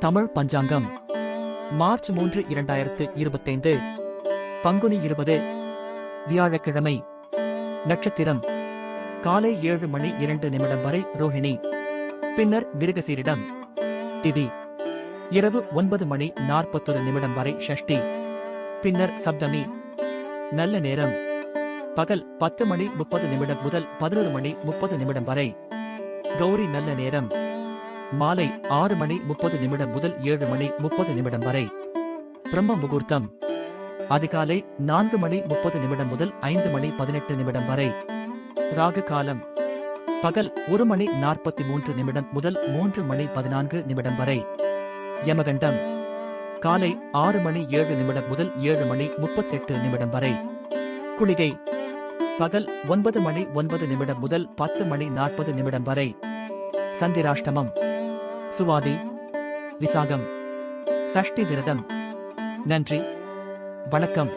தமிழ் பஞ்சாங்கம். March மூன்று இரண்டாயிரத்து இருபத்தைந்து. பங்குனி இருபது. வியாழக்கிழமை. நட்சத்திரம். காலை ஏழு மணி இரண்டு நிமிடம் வரை ரோஹிணி. பின்னர் மிருகசீரிடம். திதி. இரவு ஒன்பது மணி நாற்பத்தொரு நிமிடம் வரை ஷஷ்டி. பின்னர் சப்தமி. நல்ல நேரம். பகல் பத்து மணி முப்பது நிமிடம் முதல் பதினொரு மணி முப்பது நிமிடம் வரை. கௌரி நல்ல நேரம். மாலை ஆறு மணி முப்பது நிமிடம் முதல் ஏழு மணி முப்பது நிமிடம் வரை. பிரம்ம முகூர்த்தம். அதிகாலை நான்கு மணி முப்பது நிமிடம் முதல் ஐந்து மணி பதினெட்டு நிமிடம் வரை. ராகு காலம். பகல் ஒரு மணி நாற்பத்தி மூன்று நிமிடம் முதல் மூன்று மணி பதினான்கு நிமிடம் வரை. யமகண்டம். காலை ஆறு மணி ஏழு நிமிடம் முதல் ஏழு மணி முப்பத்தெட்டு நிமிடம் வரை. குளிகை. பகல் ஒன்பது மணி ஒன்பது நிமிடம் முதல் பத்து மணி நாற்பது நிமிடம் வரை. சந்திராஷ்டமம். சுவாதி விசாகம் சஷ்டி விரதம். நன்றி வணக்கம்.